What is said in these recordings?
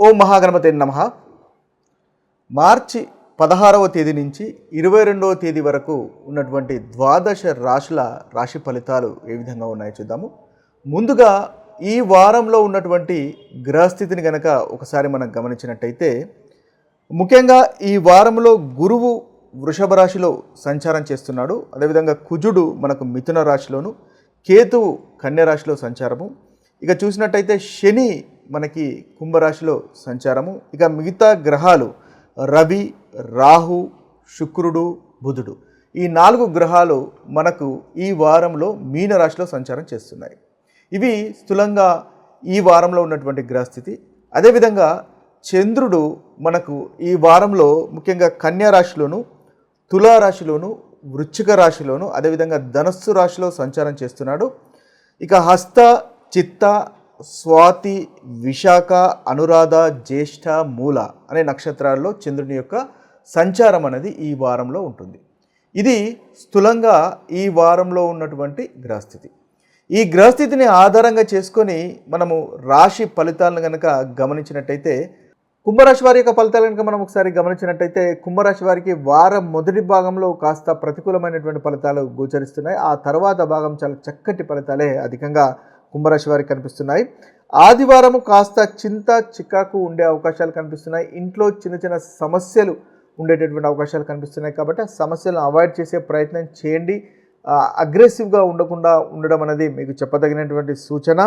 ఓం మహాగణపతి నమ. మార్చి పదహారవ తేదీ నుంచి ఇరవై రెండవ తేదీ వరకు ఉన్నటువంటి ద్వాదశ రాశుల రాశి ఫలితాలు ఏ విధంగా ఉన్నాయో చూద్దాము. ముందుగా ఈ వారంలో ఉన్నటువంటి గ్రహస్థితిని గనక ఒకసారి మనం గమనించినట్టయితే ముఖ్యంగా ఈ వారంలో గురువు వృషభ రాశిలో సంచారం చేస్తున్నాడు. అదేవిధంగా కుజుడు మనకు మిథున రాశిలోను కేతువు కన్య రాశిలో సంచారము. ఇక చూసినట్టయితే శని మనకి కుంభరాశిలో సంచారము. ఇక మిగతా గ్రహాలు రవి రాహు శుక్రుడు బుధుడు. ఈ నాలుగు గ్రహాలు మనకు ఈ వారంలో మీన రాశిలో సంచారం చేస్తున్నాయి. ఇవి స్థూలంగా ఈ వారంలో ఉన్నటువంటి గ్రహస్థితి. అదేవిధంగా చంద్రుడు మనకు ఈ వారంలో ముఖ్యంగా కన్యారాశిలోను తులారాశిలోను వృశ్చిక రాశిలోను అదేవిధంగా ధనస్సు రాశిలో సంచారం చేస్తున్నాడు. ఇక హస్త చిత్త స్వాతి విశాఖ అనురాధ జ్యేష్ఠ మూల అనే నక్షత్రాల్లో చంద్రుని యొక్క సంచారం అనేది ఈ వారంలో ఉంటుంది. ఇది స్థూలంగా ఈ వారంలో ఉన్నటువంటి గ్రహస్థితి. ఈ గ్రహస్థితిని ఆధారంగా చేసుకొని మనము రాశి ఫలితాలను కనుక గమనించినట్టయితే కుంభరాశి వారి యొక్క ఫలితాలు కనుక మనం ఒకసారి గమనించినట్టయితే కుంభరాశి వారికి వారం మొదటి భాగంలో కాస్త ప్రతికూలమైనటువంటి ఫలితాలు గోచరిస్తున్నాయి. ఆ తర్వాత భాగం చాలా చక్కటి ఫలితాలే అధికంగా కుంభరాశి వారికి కనిపిస్తున్నాయి. ఆదివారం కాస్త చింత చికాకు ఉండే అవకాశాలు కనిపిస్తున్నాయి. ఇంట్లో చిన్న చిన్న సమస్యలు ఉండేటటువంటి అవకాశాలు కనిపిస్తున్నాయి కాబట్టి ఆ సమస్యలను అవాయిడ్ చేసే ప్రయత్నం చేయండి. అగ్రెసివ్గా ఉండకుండా ఉండడం అనేది మీకు చెప్పదగినటువంటి సూచన.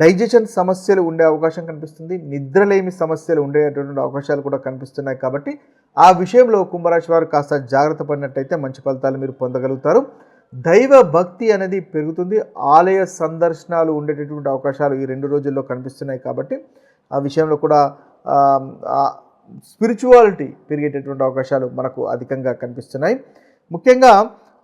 డైజెషన్ సమస్యలు ఉండే అవకాశం కనిపిస్తుంది. నిద్రలేమి సమస్యలు ఉండేటటువంటి అవకాశాలు కూడా కనిపిస్తున్నాయి కాబట్టి ఆ విషయంలో కుంభరాశి వారు కాస్త జాగ్రత్త పడినట్టయితే మంచి ఫలితాలు మీరు పొందగలుగుతారు. దైవ భక్తి అనేది పెరుగుతుంది. ఆలయ సందర్శనాలు ఉండేటటువంటి అవకాశాలు ఈ రెండు రోజుల్లో కనిపిస్తున్నాయి కాబట్టి ఆ విషయంలో కూడా స్పిరిచువాలిటీ పెరిగేటటువంటి అవకాశాలు మనకు అధికంగా కనిపిస్తున్నాయి. ముఖ్యంగా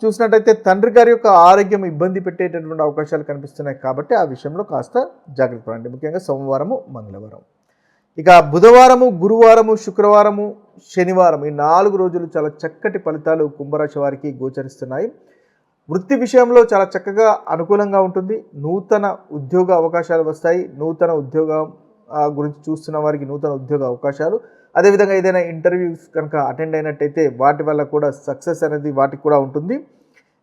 చూసినట్టయితే తండ్రి గారి యొక్క ఆరోగ్యం ఇబ్బంది పెట్టేటటువంటి అవకాశాలు కనిపిస్తున్నాయి కాబట్టి ఆ విషయంలో కాస్త జాగ్రత్త పడండి. ముఖ్యంగా సోమవారము మంగళవారం. ఇక బుధవారము గురువారము శుక్రవారము శనివారం ఈ నాలుగు రోజులు చాలా చక్కటి ఫలితాలు కుంభరాశి వారికి గోచరిస్తున్నాయి. వృత్తి విషయంలో చాలా చక్కగా అనుకూలంగా ఉంటుంది. నూతన ఉద్యోగ అవకాశాలు వస్తాయి. నూతన ఉద్యోగం గురించి చూస్తున్న వారికి నూతన ఉద్యోగ అవకాశాలు. అదేవిధంగా ఏదైనా ఇంటర్వ్యూస్ కనుక అటెండ్ అయినట్టయితే వాటి వల్ల కూడా సక్సెస్ అనేది వాటికి కూడా ఉంటుంది.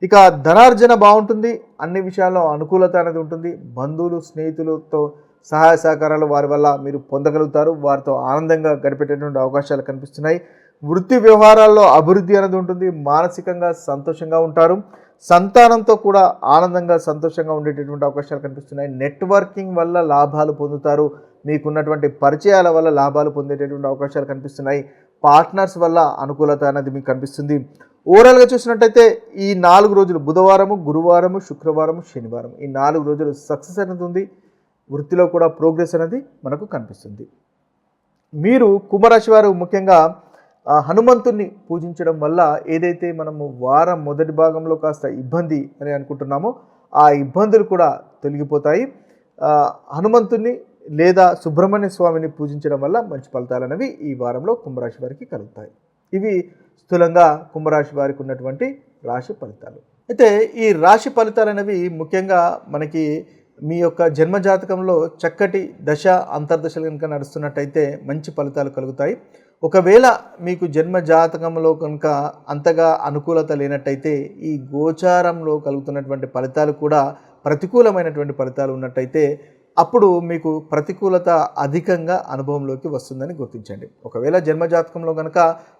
ఇక ధనార్జన బాగుంటుంది. అన్ని విషయాల్లో అనుకూలత అనేది ఉంటుంది. బంధువులు స్నేహితులతో సహాయ సహకారాలు వారి వల్ల మీరు పొందగలుగుతారు. వారితో ఆనందంగా గడిపేటటువంటి అవకాశాలు కనిపిస్తున్నాయి. వృత్తి వ్యవహారాల్లో అభివృద్ధి అనేది ఉంటుంది. మానసికంగా సంతోషంగా ఉంటారు. సంతానంతో కూడా ఆనందంగా సంతోషంగా ఉండేటటువంటి అవకాశాలు కనిపిస్తున్నాయి. నెట్వర్కింగ్ వల్ల లాభాలు పొందుతారు. మీకున్నటువంటి పరిచయాల వల్ల లాభాలు పొందేటటువంటి అవకాశాలు కనిపిస్తున్నాయి. పార్ట్నర్స్ వల్ల అనుకూలత అనేది మీకు కనిపిస్తుంది. ఓవరాల్గా చూసినట్టయితే ఈ నాలుగు రోజులు బుధవారము గురువారము శుక్రవారము శనివారం ఈ నాలుగు రోజులు సక్సెస్ అనేది ఉంది. వృత్తిలో కూడా ప్రోగ్రెస్ అనేది మనకు కనిపిస్తుంది. మీరు కుంభరాశి వారు ముఖ్యంగా హనుమంతుణ్ణి పూజించడం వల్ల ఏదైతే మనము వారం మొదటి భాగంలో కాస్త ఇబ్బంది అని అనుకుంటున్నామో ఆ ఇబ్బందులు కూడా తొలగిపోతాయి. హనుమంతుణ్ణి లేదా సుబ్రహ్మణ్య స్వామిని పూజించడం వల్ల మంచి ఫలితాలు అనేవి ఈ వారంలో కుంభరాశి వారికి కలుగుతాయి. ఇవి స్థూలంగా కుంభరాశి వారికి ఉన్నటువంటి రాశి ఫలితాలు. అయితే ఈ రాశి ఫలితాలు అనేవి ముఖ్యంగా మనకి మీ యొక్క జన్మజాతకంలో చక్కటి దశ అంతర్దశలు కనుక నడుస్తున్నట్టయితే మంచి ఫలితాలు కలుగుతాయి. ఒకవేళ మీకు జన్మ జాతకంలో కనుక అంతగా అనుకూలత లేనట్టయితే ఈ గోచారంలో కలుగుతున్నటువంటి ఫలితాలు కూడా ప్రతికూలమైనటువంటి ఫలితాలు ఉన్నట్టయితే అప్పుడు మీకు ప్రతికూలత అధికంగా అనుభవంలోకి వస్తుందని గుర్తించండి. ఒకవేళ జన్మజాతకంలో కనుక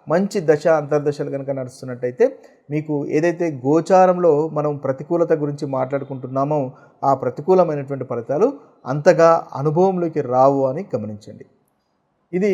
మంచి దశ అంతర్దశలు కనుక నడుస్తున్నట్టయితే మీకు ఏదైతే గోచారంలో మనం ప్రతికూలత గురించి మాట్లాడుకుంటున్నామో ఆ ప్రతికూలమైనటువంటి ఫలితాలు అంతగా అనుభవంలోకి రావు అని గమనించండి. ఇది